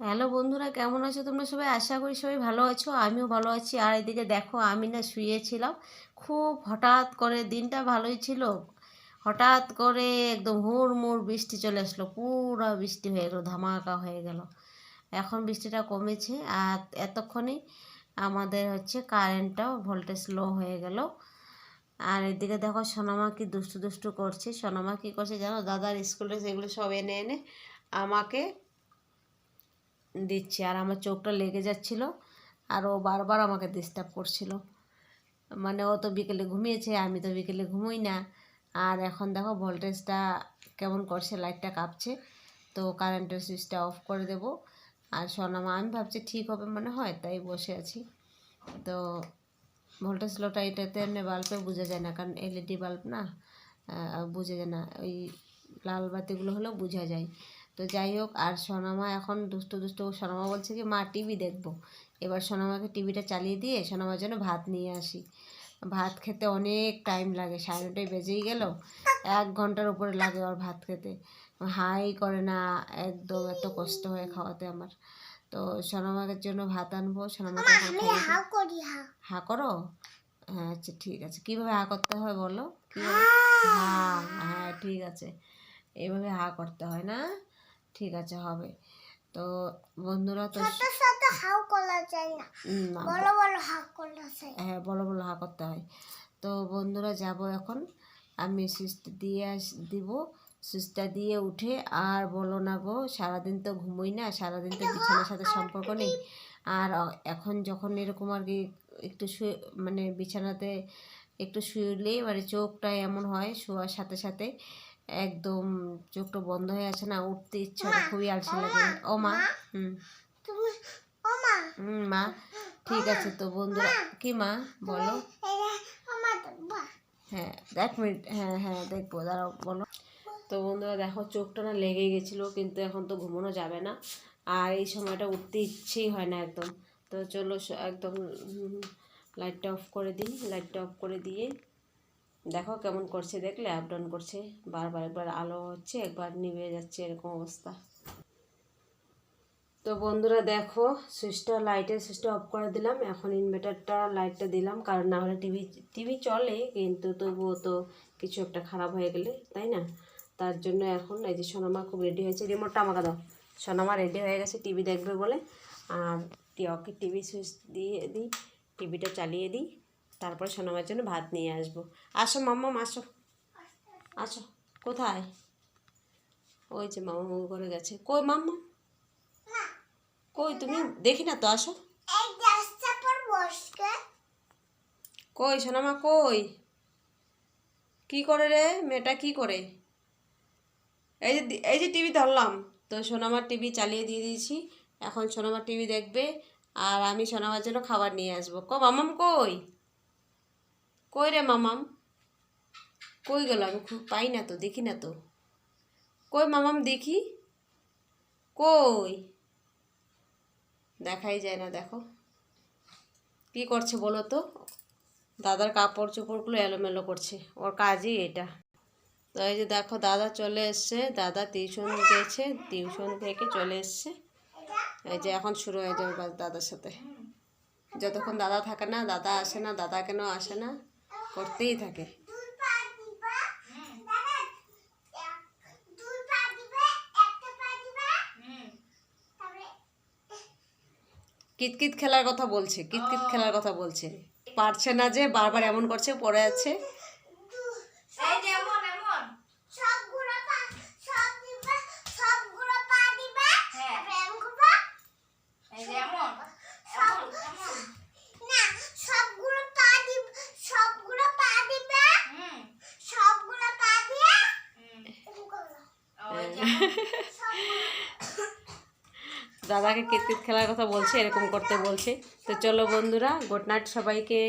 Hello বন্ধুরা, কেমন আছো তোমরা সবাই? আশা করি সবাই ভালো আছো, আমিও ভালো আছি। আর এদিকে দেখো, আমি না শুয়েছিলাম। খুব হঠাৎ করে দিনটা ভালোই ছিল। হঠাৎ করে একদম হুড়মুড় বৃষ্টি চলে আসলো, পুরো বৃষ্টি হয়ে গেলো, ধামাকা হয়ে গেল। এখন বৃষ্টিটা কমেছে আর এতক্ষণে আমাদের হচ্ছে কারেন্টটাও ভোল্টেজ লো হয়ে গেল। আর এদিকে দেখো, সোনামা কি দুষ্টু দুষ্টু করছে। সোনামা কি করছে জানো? দাদার স্কুলে সেগুলো সব এনে এনে আমাকে দিচ্ছে আর আমার চোখটা লেগে যাচ্ছিল আর ও বারবার আমাকে ডিস্টার্ব করছিল। মানে ও তো বিকেলে ঘুমিয়েছে, আমি তো বিকেলে ঘুমোই না। আর এখন দেখো ভোল্টেজটা কেমন করছে লাইটটা কাঁপছে, তো কারেন্টের সুইচটা অফ করে দেব। আর সোনামা আমি ভাবছি ঠিক হবে মনে হয়, তাই বসে আছি। তো ভোল্টেজ লোটা এটাতে এমনি বাল্বে বোঝা যায় না, কারণ এলইডি বাল্ব না বোঝা যায় না, ওই লাল বাতিগুলো হলেও বোঝা যায়। তো যাই হোক আর সোনামা এখন দুষ্ট দুষ্টু সোনামা বলছে কি মা টিভি দেখব। এবার সোনামাকে টিভিটা চালিয়ে দিয়ে সোনামার জন্য ভাত নিয়ে আসি। ভাত খেতে অনেক টাইম লাগে সাড়ে নটায় বেজেই গেল। এক ঘণ্টার উপরে লাগে ওর ভাত খেতে। হাই করে না একদম এত কষ্ট হয় খাওয়াতে আমার। তো সোনামাকে জন্য ভাত আনব সোনামাকে। হা করি হা হা করো? হ্যাঁ আচ্ছা ঠিক আছে। কীভাবে হা করতে হয় বলো? হ্যাঁ হ্যাঁ ঠিক আছে। এইভাবে হা করতে হয় না। ঠিক আছে হবে। তো বন্ধুরা তো করা যায় না। বড় বড় হা করা যায় হ্যাঁ বড় বড় হা করতে হয়। তো বন্ধুরা যাব এখন। আমি সুইচটা দিয়ে আস দিব। সুইচটা দিয়ে উঠে আর বলো না গো সারাদিন তো ঘুমোই না সারাদিন তো বিছানার সাথে সম্পর্ক নেই। আর এখন যখন এরকম আর কি একটু শুয়ে মানে বিছানাতে একটু শুয়েলেই মানে চোখটা এমন হয় শোয়ার সাথে সাথে একদম চোখটা বন্ধ হয়ে আছে না উঠতে ইচ্ছা করে খুবই আলসে লাগে। ও মা হুম। মা। হুম মা ঠিক আছে তো বন্ধুরা। কি মা বলো। হ্যাঁ এক মিনিট হ্যাঁ হ্যাঁ দেখব দাঁড়াও বলো। তো বন্ধুরা দেখো চোখটা না লেগে গেছিল কিন্তু এখন তো ঘুমানো যাবে না। আর এই সময়টা উঠতে ইচ্ছেই হয় না একদম। তো চলো একদম লাইটটা অফ করে দিই লাইটটা অফ করে দিয়ে দেখো কেমন করছে, দেখলে আপ ডাউন করছে। বারবার একবার আলো হচ্ছে, একবার নিভে যাচ্ছে এরকম অবস্থা। তো বন্ধুরা দেখো সুইচটা লাইটের সুইচটা অফ করে দিলাম। এখন ইনভার্টারটা লাইটটা দিলাম, কারণ না হলে টিভি টিভি চলে, কিন্তু তবুও তো কিছু একটা খারাপ হয়ে গেলে, তাই না? তার জন্য এখন এই যে সোনামা খুব রেডি হয়েছে। রিমোটটা আমাকে দাও। সোনামা রেডি হয়ে গেছে টিভি দেখবে বলে। আর টিভি সুইচ দিয়ে দিই টিভিটা চালিয়ে দিই। তারপরে সোনামার জন্য ভাত নিয়ে আসব। আসো মাম্মাম আসো। আসো, কোথায়? ওই যে মামা মুখ করে গেছে। কই মাম্মা? কই তুমি? দেখি না তো, আসো। কই সোনামা কই? কি করে রে? মেয়েটা কি করে? এই যে এই যে টিভি ধরলাম। তো সোনামার টিভি চালিয়ে দিয়ে দিয়েছি। এখন সোনামার টিভি দেখবে। আর আমি সোনামার জন্য খাবার নিয়ে আসব। ক মামাম, কই? কই রে মামাম? কই গেল? আমি খুব পাই না তো, দেখি না তো। কই মামাম, দেখি। কই? দেখাই যায় না, দেখো। কি করছে বলো তো? দাদার কাপড় চোপড়গুলো এলোমেলো করছে। ওর কাজই এটা। তো এই যে দেখো, দাদা চলে এসছে। দাদা টিউশন গেছে, টিউশন থেকে চলে এসছে। এই যে এখন শুরু হয়ে যাবে দাদার সাথে। যতক্ষণ দাদা থাকে না, দাদা আসে না, দাদা কেন আসে না? করতেই থাকে। কিতকিত খেলার কথা বলছে, কিতকিত খেলার কথা বলছে। পারছে না যে বারবার এমন করছে, পড়ে আছে সবগুলো পা সব দিবা সবগুলো পা দিবা তারপরে এমন করবা সব না সবগুলো পা দিব সবগুলো পা দিবা সবগুলো পা দিয়ে এরকম করবা দাদাকে কিতকিত খেলার কথা বলছে এরকম করতে বলছে। তো চলো বন্ধুরা গুড নাইট সবাইকে।